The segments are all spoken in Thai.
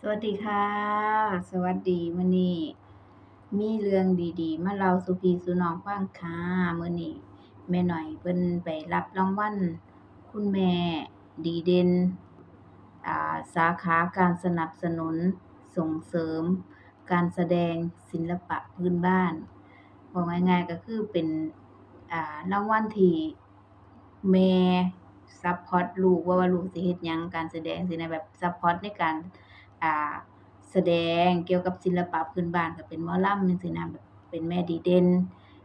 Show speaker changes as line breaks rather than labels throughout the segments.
สวัสดีค่ะ สวัสดีมื้อนี้มีเรื่องดีๆ มาเล่าสู่พี่สู่น้องฟังค่ะมื้อนี้แม่หน้อยเพิ่นไปรับรางวัลคุณแม่ดีเด่นอ่าสาขาการสนับสนุนส่งเสริม การแสดงศิลปะพื้นบ้านเว้าง่ายๆก็คือเป็นอ่ารางวัลที่แม่ซัปพอร์ตลูกว่าว่าลูกสิเฮ็ดหยังการแสดงจั่งซี้นะแบบซัปพอร์ตในการ อ่าแสดงเกี่ยวกับศิลปะพื้นบ้านก็เป็นหมอลำจั่งซี้นะแบบเป็นแม่ดีเด่น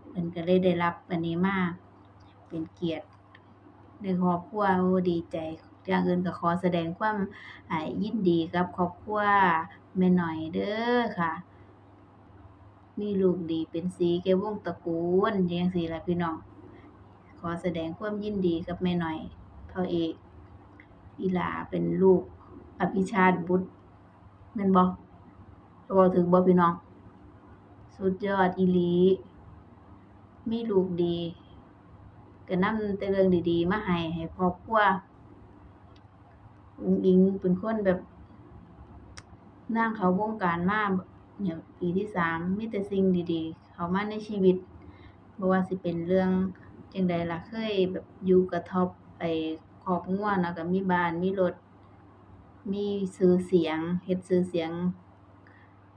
เพิ่นก็เลยได้รับอันนี้มาเป็นเกียรติในครอบครัวโอ้ดีใจ อย่างอื่นก็ขอแสดงความอ่ายินดีกับครอบครัวแม่หน้อยเด้อค่ะ มีลูกดีเป็นศรีแก่วงตระกูลจังซี้ล่ะพี่น้อง ขอแสดงความยินดีกับแม่หน้อยเฒ่าเอกอีหลาเป็นลูกอภิชาติบุตร แม่นบ่เว้าถูกบ่พี่น้อง สุดยอดอีลีมีลูกดีก็นำแต่เรื่องดีๆ มาให้ให้ครอบครัวอุ๋งอิ๋งเป็นคนแบบนางเขาวงการมาเนี่ยปีที่สามมีแต่สิ่งดีๆ เขามาในชีวิตบ่ว่าสิเป็นเรื่องจังใดล่ะเคยแบบอยู่กระท่อมไอ้คอกงัวเนาะก็มีบ้านมีรถ มีชื่อเสียงเฮ็ดชื่อเสียง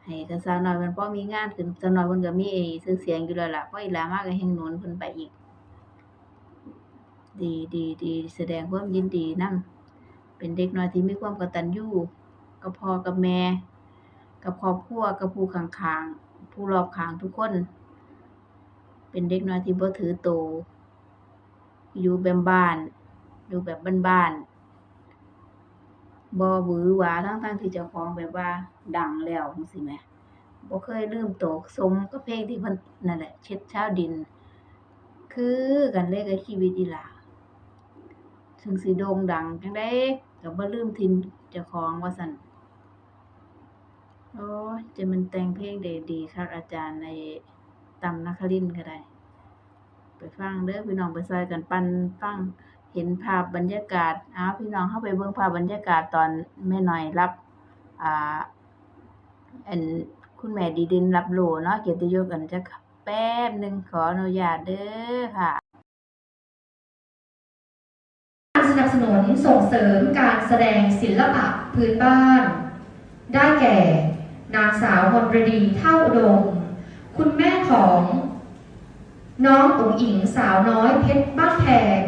ให้กับสาวน้อยเพิ่นพอมีงานขึ้นสาวน้อยเพิ่นก็มีไอ้ชื่อเสียงอยู่แล้วล่ะพออีหลามาก็แฮ่งหนุนเพิ่นไปอีก ดีๆๆแสดงความยินดีนำเป็นเด็กน้อยที่มีความกตัญญูกับพ่อกับแม่ กับครอบครัวกับผู้ข้างๆผู้รอบข้างทุกคน เป็นเด็กน้อยที่บ่ถือโตอยู่แบบบ้านอยู่แบบบ้านๆ บ่หวือหวาทั้งๆที่เจ้าของแบบว่าดังแล้วจั่งซี้แหมบ่เคยลืมโตสมกับเพลงที่เพิ่นนั่นแหละ เช็ดชาวดิน คือกันเลยกับชีวิตอีหลาถึงสิโด่งดังจังใดก็บ่ลืมถิ่นเจ้าของว่าซั้นโอ๊ยจั่งแม่นแต่งเพลงได้ดีคักอาจารย์ไอ้ตั้มนครินทร์ก็ได้ ไปฟังเด้อพี่น้องไปช่วยกันปันฟัง เห็นภาพบรรยากาศอ้าวพี่น้องเราไปเบิ่งภาพบรรยากาศตอนแม่น้อยรับอ่าอันคุณแม่ดีด่นรับโลเนาะเกียรติยศกันจักแป๊บหนึ่งขออนุญาตเด้อค่ะ
สนับสนุนส่งเสริมการแสดงศิลปะพื้นบ้าน ได้แก่ นางสาวมนรดีเท่าดมคุณแม่ของ น้องอุ๋งอิงสาวน้อยเพชรบ้านแพง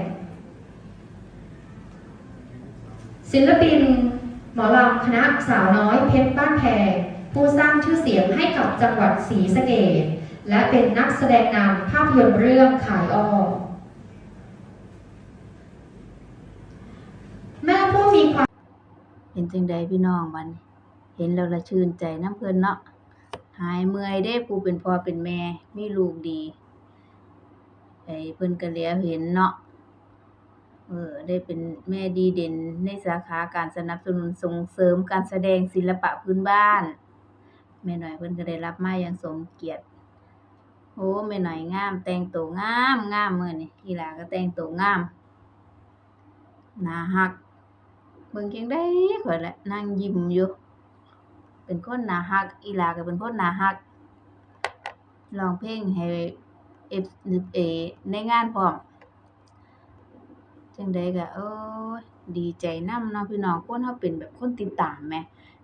ศิลปิน หมอลำคณะสาวน้อยเพชรบ้านแพงผู้สร้างชื่อเสียงให้กับจังหวัดศรีสะเกษและเป็นนักแสดงนำภาพยนตร์เรื่องขายออแม่ผู้มีความ
เป็นจังใดพี่น้องบัน เห็นแล้วละชื่นใจน้ำเพลินเนาะหายเมื่อยเด้ผู้เป็นพ่อเป็นแม่มีลูกดีไอ้เพิ่นก็เลียเห็นเนาะ เออได้เป็นแม่ดีเด่นในสาขาการสนับสนุนส่งเสริมการแสดงศิลปะพื้นบ้าน แม่หน้อยเพิ่นก็ได้รับมาอย่างสมเกียรติโอ้แม่หน้อยงาม แต่งตัวงามงามมื้อนี้อีหลาก็แต่งตัวงามน่ารักเบิ่งจั่งใดข้อยละนั่งยิ้มอยู่เป็นคนน่ารัก อีหลาก็เป็นคนน่ารักร้องเพลงให้เอ่อในงานพร้อม จังใดก็โอ๊ยดีใจนำเนาะพี่น้องคนเราเป็นแบบคนติดตามแหม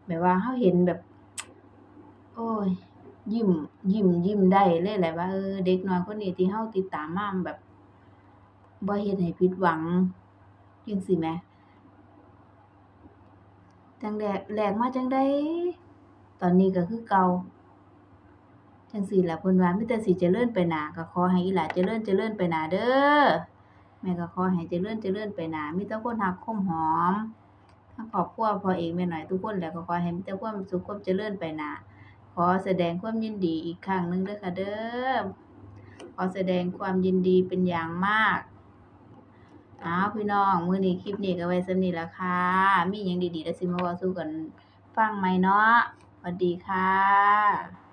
แบบว่าเราเห็นแบบ โอ๊ยยิ้มยิ้มยิ้มได้เลยแหละว่าเออเด็กน้อยคนนี้ที่เราติดตามมาแบบบ่เฮ็ดให้ผิดหวังจังซี้แหมจังแรกแรกมาจังใดตอนนี้ก็คือเก่าจังซี้ล่ะเพิ่นว่ามีแต่สิเจริญไปหนาก็ขอให้อีหลาเจริญเจริญไปหนาเด้อ แม่ก็ขอให้เจริญเจริญไปหนามีแต่คนรักคนหอมทั้งครอบครัวพ่อเอกแม่หน้อยทุกคนแหละก็ขอให้มีแต่ความสุขความเจริญไปหนาขอแสดงความยินดีอีกครั้งหนึ่งด้อค่ะเด้อขอแสดงความยินดีเป็นอย่างมากอ้าวพี่น้องมื้อนี้คลิปนี้ก็ไว้สำนี้ละค่ะ มีหยังดีๆเดี๋ยวสิมาว้าสู่กันฟังใหม่เนาะสวัสดีค่ะ